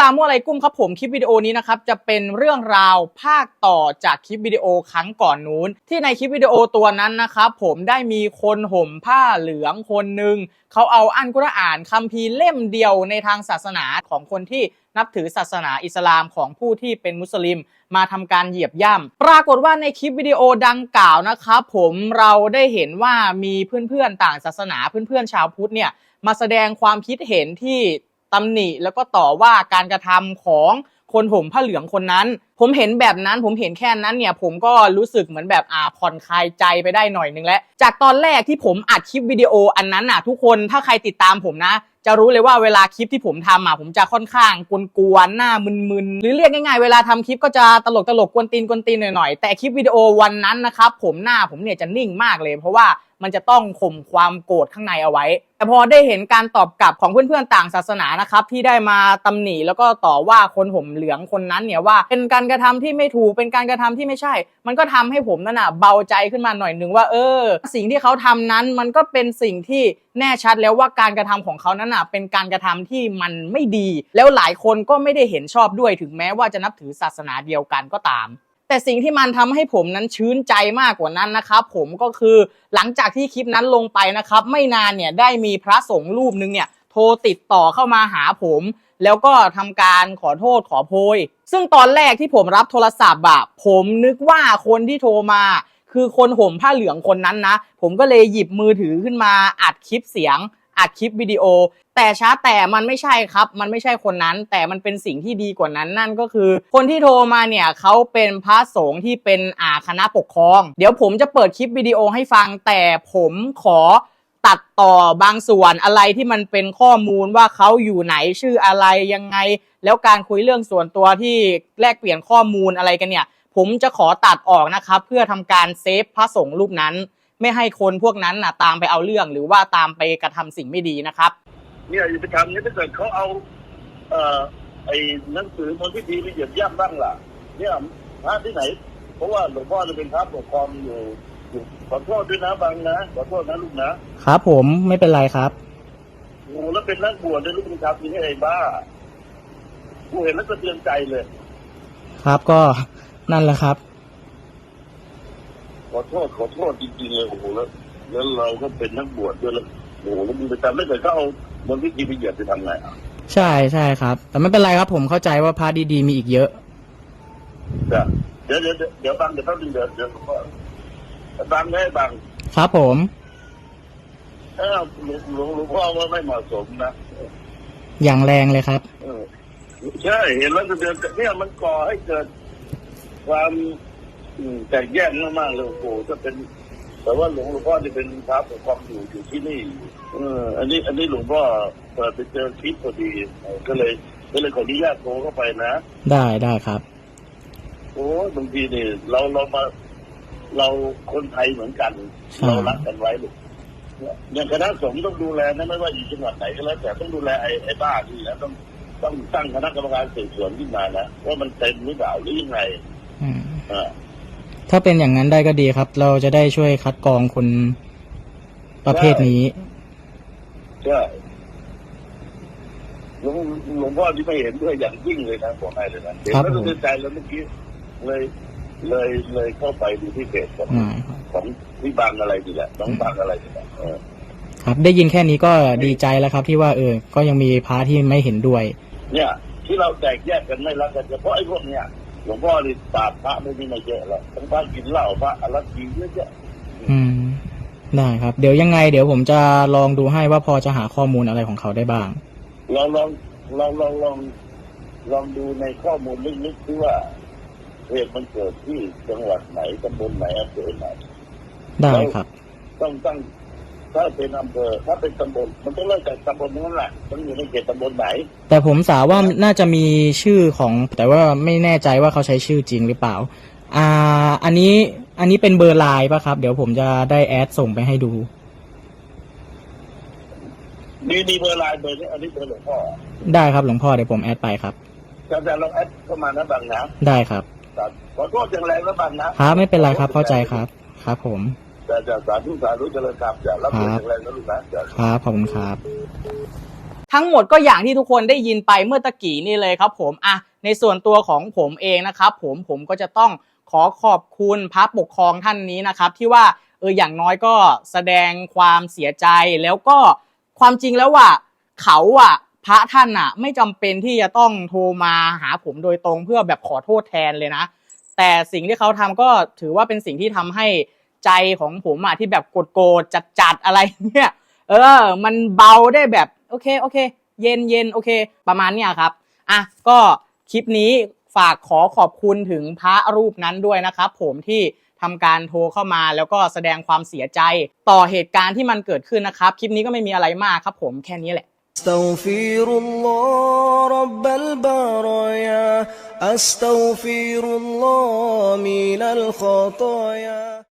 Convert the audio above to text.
ลามุอะไรกุ้มครับผมคลิปวิดีโอนี้นะครับจะเป็นเรื่องราวภาคต่อจากคลิปวิดีโอครั้งก่อนนู้น ที่ในคลิปวิดีโอตัวนั้นนะครับผมได้มีคนห่มผ้าเหลืองคนหนึ่งเขาเอาอันกุรอานคัมภีร์เล่มเดียวในทางศาสนาของคนที่นับถือศาสนาอิสลามของผู้ที่เป็นมุสลิม มาทำการเหยียบย่ำปรากฏว่าในคลิปวิดีโอดังกล่าวนะครับผมเราได้เห็นว่ามีเพื่อนๆต่างศาสนาเพื่อนๆชาวพุทธเนี่ยมาแสดงความคิดเห็นที่ ตำหนิแล้วก็ต่อว่าการกระทำของคนห่มผ้าเหลืองคนนั้น ผมเห็นแบบนั้นผมเห็นแค่นั้นเนี่ย ผมก็รู้สึกเหมือนแบบอ่าผ่อนคลายใจไปได้หน่อยนึงแล้วจากตอนแรกที่ผมอัดคลิปวิดีโออันนั้นน่ะ ทุกคนถ้าใครติดตามผมนะ จะรู้เลยว่าเวลาคลิปที่ผมทำอะผมจะค่อนข้างกวนๆหน้ามึนๆหรือเรียกง่ายๆเวลาทำคลิปก็จะตลกตลกๆกวนตีนกวนตีนหน่อยๆแต่คลิปวิดีโอวันนั้นนะครับผมหน้าผมเนี่ยจะนิ่งมากเลย เพราะว่ามันจะต้องข่มความโกรธข้างในเอาไว้ แต่พอได้เห็นการตอบกลับของเพื่อนๆต่างศาสนานะครับที่ได้มาตำหนิแล้วก็ต่อว่าคนห่มเหลืองคนนั้นเนี่ยว่าเป็นการกระทำที่ไม่ถูกเป็นการกระทำที่ไม่ใช่ มันก็ทำให้ผมนั่นน่ะเบาใจขึ้นมาหน่อยหนึ่งว่า เออ สิ่งที่เขาทำนั้นมันก็เป็นสิ่งที่แน่ชัดแล้วว่าการกระทำของเขานั้นน่ะเป็นการกระทำที่มันไม่ดี แล้วหลายคนก็ไม่ได้เห็นชอบด้วยถึงแม้ว่าจะนับถือศาสนาเดียวกันก็ตามแต่สิ่งที่มันทำให้ผมนั้นชื้นใจมากกว่านั้นนะครับ ผมก็คือหลังจากที่คลิปนั้นลงไปนะครับ ไม่นานเนี่ยได้มีพระสงฆ์รูปหนึ่งเนี่ย โทรติดต่อเข้ามาหาผม แล้วก็ทำการขอโทษขอโพย ซึ่งตอนแรกที่ผมรับโทรศัพท์อะผมนึกว่าคนที่โทรมา คือคนห่มผ้าเหลืองคนนั้นนะ ผมก็เลยหยิบมือถือขึ้นมาอัดคลิปเสียงอัดคลิปวิดีโอ แต่ช้าแต่มันไม่ใช่ครับ มันไม่ใช่คนนั้น แต่มันเป็นสิ่งที่ดีกว่านั้นนั่นก็คือ คนที่โทรมาเนี่ยเขาเป็นพระสงฆ์ที่เป็นอาคณะปกครอง เดี๋ยวผมจะเปิดคลิปวิดีโอให้ฟังแต่ผมขอ ตัดต่อบางส่วนอะไรที่มันเป็นข้อมูลว่าเขาอยู่ไหนชื่ออะไรยังไง แล้วการคุยเรื่องส่วนตัวที่แลกเปลี่ยนข้อมูลอะไรกันเนี่ย ผมจะขอตัดออกนะครับ เพื่อทำการเซฟพระสงฆ์รูปนั้น ไม่ให้คนพวกนั้นน่ะตามไปเอาเรื่องหรือว่าตามไปกระทำสิ่งไม่ดีนะครับ เนี่ยอย่าไปทำเนี่ยถ้าเกิดเขาเอาเอ่อไอ้หนังสือมนต์พิธีไปเหยียบย่ำบ้างล่ะ เนี่ยพระที่ไหน เพราะว่าหลวงพ่อจะเป็นพระปกครองอยู่ ขอโทษด้วยนะบางนะขอโทษนะลูกนะครับผมไม่เป็นไรครับโอ้แล้วเป็นนักบวชด้วยลูกเป็นชาวจริงไอ้บ้ากูเห็นแล้วก็เตือนใจเลย ครับก็นั่นแหละครับ ขอโทษขอโทษจริงๆเลยโอ้โหแล้วแล้วเราก็เป็นนักบวชด้วยแล้วโอ้โหแล้วมึงไปทำไม่เกิดเขาเอามนต์พิธีไปเหยียบจะทำไงอะใช่ใช่ครับ แต่ไม่เป็นไรครับผมเข้าใจว่าพระดีๆมีอีกเยอะ จ้ะเดี๋ยวเดี๋ยวเดี๋ยวเดี๋ยวบางเดี๋ยวแป๊บนึงเดี๋ยวเดี๋ยว บางได้บางครับผมถ้าหลวงหลวงหลวงพ่อว่าไม่เหมาะสมนะอย่างแรงเลยครับ เออใช่เห็นแล้วจะเดือนเนี่ยมันก่อให้เกิด ความอืมแตกแยกมากๆเลยโอ้โหจะเป็น แต่ว่าหลวงหลวงพ่อจะเป็นพระปกครองอยู่อยู่ที่นี่เอออันนี้อันนี้หลวงพ่อเปิดไปเจอคลิปพอดีเออก็เลยก็เลยขออนุญาตโทรเข้าไปนะ ได้ได้ครับ โอ้ยบางทีนี่เราเรามา เราคนไทยเหมือนกันใช่เรารักกันไว้ลูกอย่างคณะสงฆ์ต้องดูแลนะไม่ว่าอยู่จังหวัดไหนก็แล้วแต่ต้องดูแลไอ้ไอ้บ้านี่นะต้องต้องตั้งคณะกรรมการสืบสวนขึ้นมานะว่ามันเต็มหรือเปล่าหรือยังไงอืมอ่าถ้าเป็นอย่างนั้นได้ก็ดีครับ เราจะได้ช่วยคัดกรองคนประเภทนี้ใช่หลวงหลวงพ่อที่ไม่เห็นด้วยอย่างยิ่งเลยนะบอกให้เลยนะเห็นครับแล้วผมก็เตือนใจแล้วเมื่อกี้เลย เลยเลยเข้าไปดูที่เพจของอืมของพี่บางอะไรดีแหละน้องบางอะไรดีแหละเออครับ ได้ยินแค่นี้ก็ดีใจแล้วครับ ที่ว่าเออ ก็ยังมีพระที่ไม่เห็นด้วย เนี่ย ที่เราแตกแยกกันไม่รักกันเฉพาะไอ้พวกเนี้ยหลวงพ่อนี่ปราบพระไม่มีมาเยอะแล้วทั้งพระกินเหล้าพระอรกีเยอะแยะอืมได้ครับ เดี๋ยวยังไง เดี๋ยวผมจะลองดูให้ว่าพอจะหาข้อมูลอะไรของเขาได้บ้างเราลองลองลองลองลองดูในข้อมูลลึกๆที่ว่า เหตุมันเกิดที่จังหวัดไหนตำบลไหนอำเภอไหนได้ครับ ต้องตั้งถ้าเป็นอำเภอถ้าเป็นตำบลมันต้องเริ่มจากตำบลนั้นแหละต้องอยู่ในเขตตำบลไหน แต่ผมสาว่าน่าจะมีชื่อของ แต่ว่าไม่แน่ใจว่าเขาใช้ชื่อจริงหรือเปล่า อ่า อันนี้ อันนี้เป็นเบอร์ไลน์ป่ะครับ เดี๋ยวผมจะได้แอดส่งไปให้ดูมีมีเบอร์ไลน์เบอร์นี้อันนี้เบอร์หลวงพ่อได้ครับหลวงพ่อเดี๋ยวผมแอดไปครับจะจะลองแอดเข้ามานะบางนะได้ครับ ครับขอโทษอย่างแรงนะบางนะครับไม่เป็นไรครับเข้าใจครับ ครับผมแต่จะสาธุสาธุเจริญธรรมจะรับเงินอย่างแรงนะลูกนะจะครับขอบคุณครับ ทั้งหมดก็อย่างที่ทุกคนได้ยินไปเมื่อตะกี้นี่เลยครับ ผมอะในส่วนตัวของผมเองนะครับ ผมผมก็จะต้องขอขอบคุณพระปกครองท่านนี้นะครับ ที่ว่าเอออย่างน้อยก็แสดงความเสียใจแล้วก็ความจริงแล้วว่าเขาอะ พระท่านอะ ไม่จำเป็นที่จะต้องโทรมาหาผมโดยตรงเพื่อแบบขอโทษแทนเลยนะ แต่สิ่งที่เขาทำก็ถือว่าเป็นสิ่งที่ทำให้ใจของผมอะที่แบบโกรธๆจัดอะไรเนี่ยเออ มันเบาได้แบบโอเคโอเค เย็นเย็นโอเค ประมาณเนี้ยครับอะก็คลิปนี้ฝากขอขอบคุณถึงพระรูปนั้นด้วยนะครับผมที่ทำการโทรเข้ามาแล้วก็แสดงความเสียใจต่อเหตุการณ์ที่มันเกิดขึ้นนะครับ คลิปนี้ก็ไม่มีอะไรมากครับผมแค่นี้แหละ أستغفر الله رب البرايا أستغفر الله من الخطايا.